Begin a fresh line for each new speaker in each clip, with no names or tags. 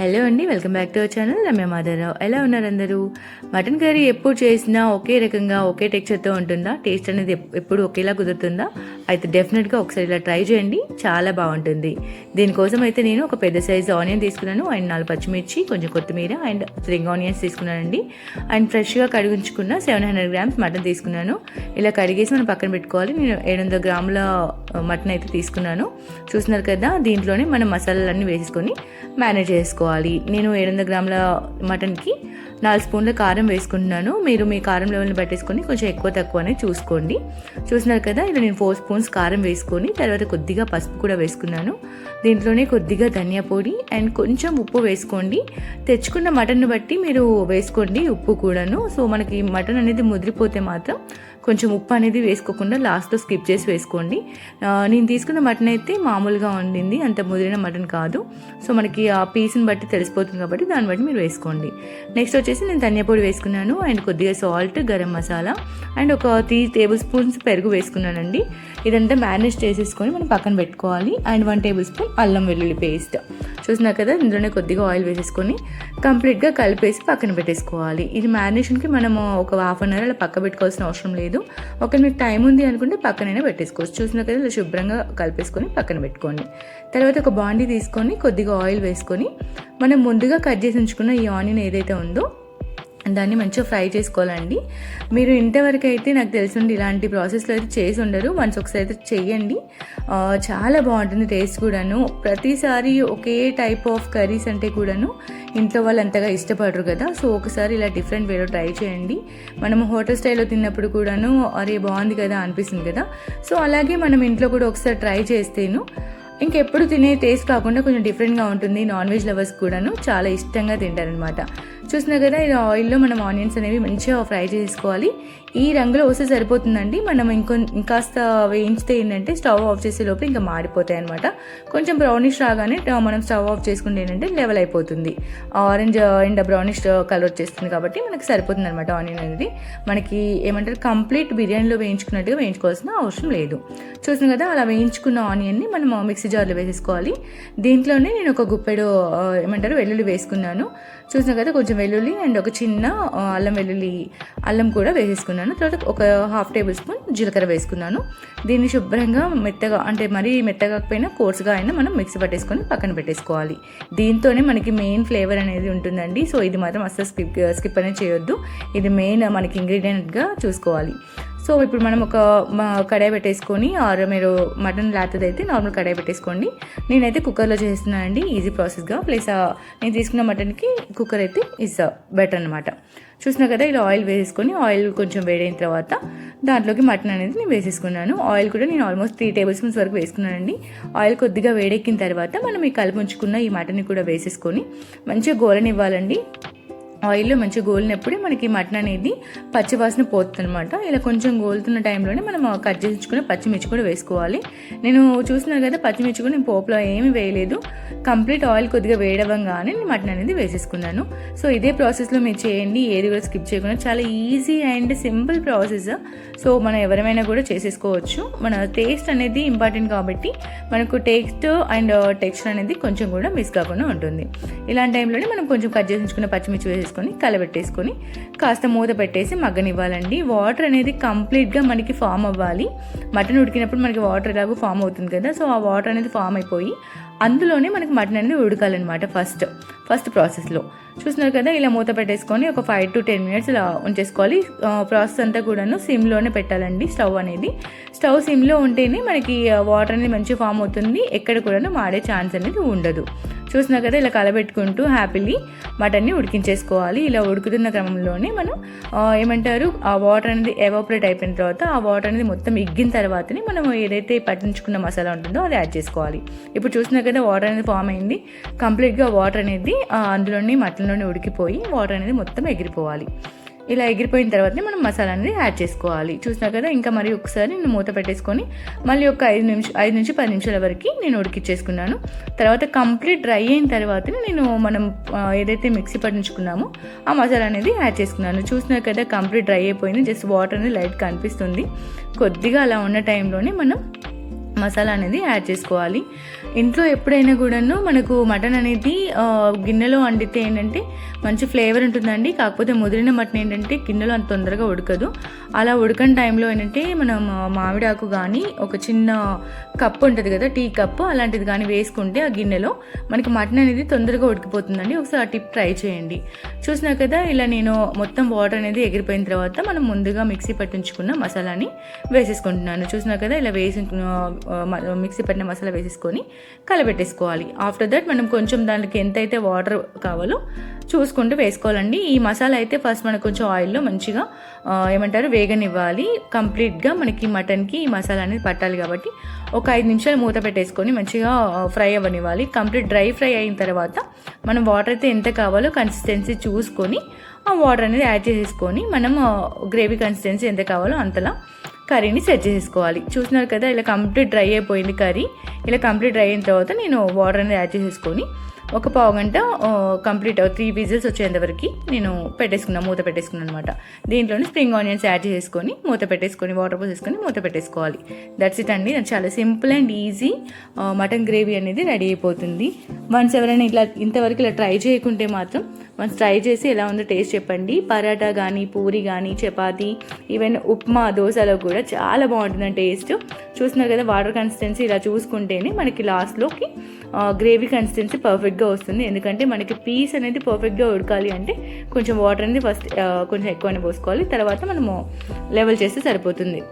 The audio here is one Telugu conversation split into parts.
హలో అండి welcome back to our channel Ramya Madhava Rao. ఎలా ఉన్నారు అందరూ? మటన్ కర్రీ ఎప్పుడు చేసినా ఒకే రకంగా ఒకే టెక్చర్తో ఉంటుందా? టేస్ట్ అనేది ఎప్పుడు ఒకేలా కుదురుతుందా? అయితే డెఫినెట్గా ఒకసారి ఇలా ట్రై చేయండి. చాలా బాగుంటుంది. దీనికోసం అయితే నేను ఒక పెద్ద సైజు ఆనియన్ తీసుకున్నాను. అండ్ నాలుగు పచ్చిమిర్చి కొంచెం కొత్తిమీర అండ్ స్ప్రింగ్ ఆనియన్స్ తీసుకున్నానండి. అండ్ ఫ్రెష్గా కడిగించుకున్న సెవెన్ హండ్రెడ్ గ్రామ్స్ మటన్ తీసుకున్నాను. ఇలా కడిగేసి మనం పక్కన పెట్టుకోవాలి. నేను ఏడు వందల గ్రాముల మటన్ అయితే తీసుకున్నాను. చూస్తున్నారు కదా దీంట్లోనే మనం మసాలాలన్నీ వేసుకొని మేనేజ్ చేసుకోవాలి. నేను ఏడు వందల గ్రాముల మటన్కి నాలుగు స్పూన్ల కారం వేసుకుంటున్నాను. మీరు మీ కారం లెవెల్ని పట్టేసుకొని కొంచెం ఎక్కువ తక్కువ అనేది చూసుకోండి. చూస్తున్నారు కదా ఇలా నేను ఫోర్ స్పూన్స్ కారం వేసుకొని తర్వాత కొద్దిగా పసుపు కూడా వేసుకున్నాను. దీంట్లోనే కొద్దిగా ధనియా పొడి అండ్ కొంచెం ఉప్పు వేసుకోండి. తెచ్చుకున్న మటన్ బట్టి మీరు వేసుకోండి ఉప్పు కూడాను. సో మనకి మటన్ అనేది ముదిరిపోతే మాత్రం కొంచెం ఉప్పు అనేది వేసుకోకుండా లాస్ట్లో స్కిప్ చేసి వేసుకోండి. నేను తీసుకున్న మటన్ అయితే మామూలుగా ఉండింది అంత ముదిరిన మటన్ కాదు. సో మనకి ఆ పీస్ని బట్టి తెలిసిపోతుంది కాబట్టి దాన్ని బట్టి మీరు వేసుకోండి. నెక్స్ట్ వచ్చేసి నేను ధనియాపొడి వేసుకున్నాను అండ్ కొద్దిగా సాల్ట్ గరం మసాలా అండ్ ఒక త్రీ టేబుల్ స్పూన్స్ పెరుగు వేసుకున్నానండి. ఇదంతా మ్యారినేట్ చేసేసుకొని మనం పక్కన పెట్టుకోవాలి. అండ్ వన్ టేబుల్ స్పూన్ అల్లం వెల్లుల్లి పేస్ట్. చూసినా కదా ఇందులోనే కొద్దిగా ఆయిల్ వేసేసుకొని కంప్లీట్గా కలిపేసి పక్కన పెట్టేసుకోవాలి. ఇది మ్యారినేషన్కి మనము ఒక హాఫ్ అన్ అవర్ అలా పక్క పెట్టుకోవాల్సిన అవసరం లేదు. ఒక మీకు టైం ఉంది అనుకుంటే పక్కనైనా పెట్టేసుకోవచ్చు. చూసిన కదా ఇలా శుభ్రంగా కలిపేసుకొని పక్కన పెట్టుకోండి. తర్వాత ఒక బాండీ తీసుకొని కొద్దిగా ఆయిల్ వేసుకొని మనం ముందుగా కట్ చేసి ఉంచుకున్న ఈ ఆనియన్ ఏదైతే ఉందో దాన్ని మంచిగా ఫ్రై చేసుకోవాలండి. మీరు ఇంతవరకు అయితే నాకు తెలిసిండి ఇలాంటి ప్రాసెస్లో అయితే చేసి ఉండరు. వన్స్ ఒకసారి అయితే చెయ్యండి. చాలా బాగుంటుంది టేస్ట్ కూడాను. ప్రతిసారి ఒకే టైప్ ఆఫ్ కర్రీస్ అంటే కూడాను ఇంట్లో వాళ్ళు అంతగా ఇష్టపడరు కదా. సో ఒకసారి ఇలా డిఫరెంట్ వేలో ట్రై చేయండి. మనం హోటల్ స్టైల్లో తిన్నప్పుడు కూడాను అరే బాగుంది కదా అనిపిస్తుంది కదా. సో అలాగే మనం ఇంట్లో కూడా ఒకసారి ట్రై చేస్తేను ఇంకెప్పుడు తినే టేస్ట్ కాకుండా కొంచెం డిఫరెంట్గా ఉంటుంది. నాన్ వెజ్ లవర్స్ కూడాను చాలా ఇష్టంగా తింటారనమాట చూసినా కదా ఇది ఆయిల్లో మనం ఆనియన్స్ అనేవి మంచిగా ఫ్రై చేసుకోవాలి. ఈ రంగులో వస్తే సరిపోతుందండి. మనం ఇంకొ ఇంకాస్త వేయించితే ఏంటంటే స్టవ్ ఆఫ్ చేసే లోపు ఇంకా మాడిపోతాయి అనమాట కొంచెం బ్రౌనిష్ రాగానే మనం స్టవ్ ఆఫ్ చేసుకుంటే ఏంటంటే లెవెల్ అయిపోతుంది. ఆరెంజ్ అండ్ బ్రౌనిష్ కలర్ వచ్చేస్తుంది కాబట్టి మనకి సరిపోతుంది అనమాట ఆనియన్ అనేది. మనకి ఏమంటారు కంప్లీట్ బిర్యానీలో వేయించుకున్నట్టుగా వేయించుకోవాల్సిన అవసరం లేదు. చూసిన కదా అలా వేయించుకున్న ఆనియన్ని మనం మిక్సీ జార్లో వేసేసుకోవాలి. దీంట్లోనే నేను ఒక గుప్పెడు ఏమంటారు వెల్లుల్లి వేసుకున్నాను. చూసిన కదా కొంచెం వెల్లుల్లి అండ్ ఒక చిన్న అల్లం వెల్లుల్లి అల్లం కూడా వేసేసుకున్నాను. తర్వాత ఒక హాఫ్ టేబుల్ స్పూన్ జీలకర్ర వేసుకున్నాను. దీన్ని శుభ్రంగా మెత్తగా అంటే మరీ మెత్తగాకపోయినా కోర్సుగా అయినా మనం మిక్సీ పట్టేసుకొని పక్కన పెట్టేసుకోవాలి. దీంతోనే మనకి మెయిన్ ఫ్లేవర్ అనేది ఉంటుందండి. సో ఇది మాత్రం అస్సలు స్కిప్ స్కిప్ అనేది చేయొద్దు. ఇది మెయిన్ మనకి ఇంగ్రీడియంట్గా చూసుకోవాలి. సో ఇప్పుడు మనం ఒక కడాయి పెట్టేసుకొని ఆర్ మీరు మటన్ లేతదైతే అయితే నార్మల్ కడాయి పెట్టేసుకోండి. నేనైతే కుక్కర్లో చేస్తున్నానండి ఈజీ ప్రాసెస్గా. ప్లస్ నేను తీసుకున్న మటన్కి కుక్కర్ అయితే ఇస్ బెటర్ అనమాట చూసినా కదా ఇలా ఆయిల్ వేసేసుకొని ఆయిల్ కొంచెం వేడైన తర్వాత దాంట్లోకి మటన్ అనేది నేను వేసేసుకున్నాను. ఆయిల్ కూడా నేను ఆల్మోస్ట్ త్రీ టేబుల్ స్పూన్స్ వరకు వేసుకున్నానండి. ఆయిల్ కొద్దిగా వేడెక్కిన తర్వాత మనం ఈ కలిపి ఉంచుకున్న ఈ మటన్ కూడా వేసేసుకొని మంచిగా గోలనివ్వాలండి. ఆయిల్లో మంచి గోలినప్పుడే మనకి మటన్ అనేది పచ్చివాసన పోతుందనమాట ఇలా కొంచెం గోలుతున్న టైంలోనే మనం కట్ చేయించుకుని పచ్చిమిర్చి కూడా వేసుకోవాలి. నేను చూస్తున్నాను కదా పచ్చిమిర్చి కూడా నేను పోపులో ఏమీ వేయలేదు. కంప్లీట్ ఆయిల్ కొద్దిగా వేడవంగానే నేను మటన్ అనేది వేసేసుకున్నాను. సో ఇదే ప్రాసెస్లో మీరు చేయండి ఏది కూడా స్కిప్ చేయకుండా. చాలా easy and simple process. So మనం ఎవరైనా కూడా చేసేసుకోవచ్చు. మన టేస్ట్ అనేది ఇంపార్టెంట్ కాబట్టి మనకు టేస్ట్ అండ్ టెక్స్చర్ అనేది కొంచెం కూడా మిస్ కాకుండా ఉంటుంది. ఇలాంటి టైంలోనే మనం కొంచెం కట్ చేసుకున్న పచ్చిమిర్చి పచ్చిమిర్చి వేసేసుకొని కలబెట్టేసుకొని కాస్త మూత పెట్టేసి మగ్గనివ్వాలండి. వాటర్ అనేది కంప్లీట్గా మనకి ఫామ్ అవ్వాలి. మటన్ ఉడికినప్పుడు మనకి వాటర్ ఎలాగో ఫామ్ అవుతుంది కదా సో ఆ వాటర్ అనేది ఫామ్ అయిపోయి అందులోనే మనకి మటన్ అనేది ఉడకాలన్నమాట ఫస్ట్ ఫస్ట్ ప్రాసెస్లో. చూస్తున్నారు కదా ఇలా మూత పెట్టేసుకొని ఒక ఫైవ్ టు టెన్ మినిట్స్ ఇలా ఉంచేసుకోవాలి. ప్రాసెస్ అంతా కూడాను సిమ్లోనే పెట్టాలండి స్టవ్ అనేది. స్టవ్ సిమ్లో ఉంటేనే మనకి వాటర్ అనేది మంచిగా ఫామ్ అవుతుంది. ఎక్కడ కూడాను మాడే ఛాన్స్ అనేది ఉండదు. చూసినా కదా ఇలా కలబెట్టుకుంటూ హ్యాపీలీ మటన్ని ఉడికించేసుకోవాలి. ఇలా ఉడుకుతున్న క్రమంలోనే మనం ఏమంటారు ఆ వాటర్ అనేది ఎవాపరేట్ అయిపోయిన తర్వాత ఆ వాటర్ అనేది మొత్తం ఇగ్గిన తర్వాతనే మనం ఏదైతే పట్టించుకున్న మసాలా ఉంటుందో అది యాడ్ చేసుకోవాలి. ఇప్పుడు చూసినా కదా వాటర్ అనేది ఫామ్ అయింది. కంప్లీట్గా వాటర్ అనేది అందులోనే అందులోని మటన్లోనే ఉడికిపోయి వాటర్ అనేది మొత్తం ఎగిరిపోవాలి. ఇలా ఎగిరిపోయిన తర్వాతనే మనం మసాలా అనేది యాడ్ చేసుకోవాలి. చూసినా కదా ఇంకా మరి ఒకసారి నేను మూత పెట్టేసుకొని మళ్ళీ ఒక ఐదు నిమిషం ఐదు నుంచి పది నిమిషాల వరకు నేను ఉడికిచ్చేసుకున్నాను. తర్వాత కంప్లీట్ డ్రై అయిన తర్వాతనే నేను మనం ఏదైతే మిక్సీ పట్టించుకున్నామో ఆ మసాలా అనేది యాడ్ చేసుకున్నాను. చూసినా కదా కంప్లీట్ డ్రై అయిపోయింది. జస్ట్ వాటర్ అనేది లైట్ కనిపిస్తుంది కొద్దిగా అలా ఉన్న టైంలోనే మనం మసాలా అనేది యాడ్ చేసుకోవాలి. ఇంట్లో ఎప్పుడైనా కూడాను మనకు మటన్ అనేది గిన్నెలో వండితే ఏంటంటే మంచి ఫ్లేవర్ ఉంటుందండి. కాకపోతే ముదిరిన మటన్ ఏంటంటే గిన్నెలో అంత తొందరగా ఉడకదు. అలా ఉడకని టైంలో ఏంటంటే మనం మామిడాకు కానీ ఒక చిన్న కప్పు ఉంటుంది కదా టీ కప్పు అలాంటిది కానీ వేసుకుంటే ఆ గిన్నెలో మనకి మటన్ అనేది తొందరగా ఉడికిపోతుందండి. ఒకసారి ఆ టిప్ ట్రై చేయండి. చూసినా కదా ఇలా నేను మొత్తం వాటర్ అనేది ఎగిరిపోయిన తర్వాత మనం ముందుగా మిక్సీ పట్టించుకున్న మసాలాని వేసేసుకుంటున్నాను. చూసినా కదా ఇలా వేసి మిక్సీ పట్టిన మసాలా వేసేసుకొని కలబెట్టేసుకోవాలి. ఆఫ్టర్ దట్ మనం కొంచెం దానికి ఎంతైతే వాటర్ కావాలో చూసుకుంటూ వేసుకోవాలండి. ఈ మసాలా అయితే ఫస్ట్ మనకు కొంచెం ఆయిల్లో మంచిగా ఏమంటారు వేగనివ్వాలి. కంప్లీట్గా మనకి మటన్కి ఈ మసాలా అనేది పట్టాలి కాబట్టి ఒక ఐదు నిమిషాలు మూత పెట్టేసుకొని మంచిగా ఫ్రై అవ్వనివ్వాలి. కంప్లీట్ డ్రై ఫ్రై అయిన తర్వాత మనం వాటర్ అయితే ఎంత కావాలో కన్సిస్టెన్సీ చూసుకొని ఆ వాటర్ అనేది యాడ్ చేసేసుకొని మనం గ్రేవీ కన్సిస్టెన్సీ ఎంత కావాలో అంతలా కర్రీని సెట్ చేసేసుకోవాలి. చూసినారు కదా ఇలా కంప్లీట్ డ్రై అయిపోయింది కర్రీ. ఇలా కంప్లీట్ డ్రై అయిన తర్వాత నేను వాటర్ అనేది యాడ్ చేసేసుకొని ఒక పావు గంట కంప్లీట్ త్రీ విజిల్స్ వచ్చేంత వరకు నేను పెట్టేసుకున్నాను మూత పెట్టేసుకున్నాను అనమాట దీంట్లోనే స్ప్రింగ్ ఆనియన్స్ యాడ్ చేసుకొని మూత పెట్టేసుకొని వాటర్ పోసేసుకొని మూత పెట్టేసుకోవాలి. దట్స్ ఇట్ అండి. చాలా simple and easy mutton gravy అనేది రెడీ అయిపోతుంది. వన్స్ ఎవరైనా ఇట్లా ఇంతవరకు ఇలా ట్రై చేయకుంటే మాత్రం వన్స్ ట్రై చేసి ఎలా ఉందో టేస్ట్ చెప్పండి. పరాటా కానీ పూరి కానీ చపాతీ ఈవెన్ ఉప్మా దోశలో కూడా చాలా బాగుంటుంది టేస్ట్ చూస్తున్నారు కదా వాటర్ కన్సిస్టెన్సీ ఇలా చూసుకుంటేనే మనకి లాస్ట్లోకి గ్రేవీ కన్సిస్టెన్సీ పర్ఫెక్ట్గా వస్తుంది. ఎందుకంటే మనకి పీస్ అనేది పర్ఫెక్ట్గా ఉడకాలి అంటే కొంచెం వాటర్ అనేది ఫస్ట్ కొంచెం ఎక్కువనే పోసుకోవాలి. తర్వాత మనము లెవెల్ చేస్తే సరిపోతుంది.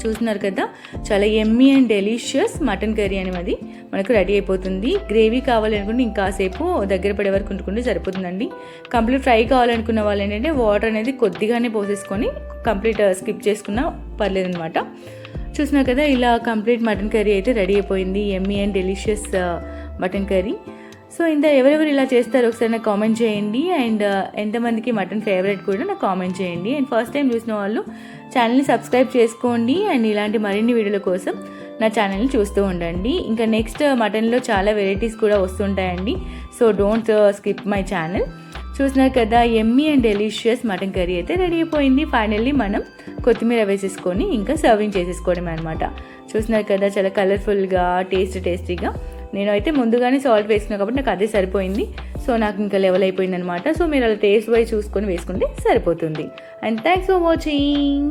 చూస్తున్నారు కదా చాలా yummy and delicious mutton curry అనేది మనకు రెడీ అయిపోతుంది. గ్రేవీ కావాలనుకుంటే ఇంకాసేపు దగ్గర పడే వరకు ఉంటుకుంటే సరిపోతుందండి. కంప్లీట్ ఫ్రై కావాలనుకున్న వాళ్ళు ఏంటంటే వాటర్ అనేది కొద్దిగానే పోసేసుకొని కంప్లీట్ స్కిప్ చేసుకున్నా పర్లేదనమాట చూసినా కదా ఇలా కంప్లీట్ మటన్ కర్రీ అయితే రెడీ అయిపోయింది. Yummy and delicious mutton curry so ఇంత ఎవరెవరు ఇలా చేస్తారో ఒకసారి నాకు కామెంట్ చేయండి. అండ్ uh, ఎంతమందికి మటన్ ఫేవరెట్ కూడా నాకు కామెంట్ చేయండి. అండ్ ఫస్ట్ టైం చూసిన వాళ్ళు ఛానల్ని సబ్స్క్రైబ్ చేసుకోండి. అండ్ ఇలాంటి మరిన్ని వీడియోల కోసం నా ఛానల్ని చూస్తూ ఉండండి. ఇంకా నెక్స్ట్ మటన్లో uh, చాలా వెరైటీస్ కూడా వస్తుంటాయండి. So don't skip my channel చూసినారు కదా yummy and delicious mutton curry అయితే రెడీ అయిపోయింది. ఫైనల్లీ మనం కొత్తిమీర వేసేసుకొని ఇంకా సర్వింగ్ చేసేసుకోవడం అనమాట చూసినారు కదా చాలా కలర్ఫుల్గా టేస్ట్ టేస్టీగా నేను అయితే ముందుగానే సాల్ట్ వేసుకున్నా కాబట్టి నాకు అదే సరిపోయింది. సో నాకు ఇంకా లెవెల్ అయిపోయింది అనమాట సో మీరు అలా టేస్ట్ వైజ్ చూసుకొని వేసుకుంటే సరిపోతుంది. And thanks for watching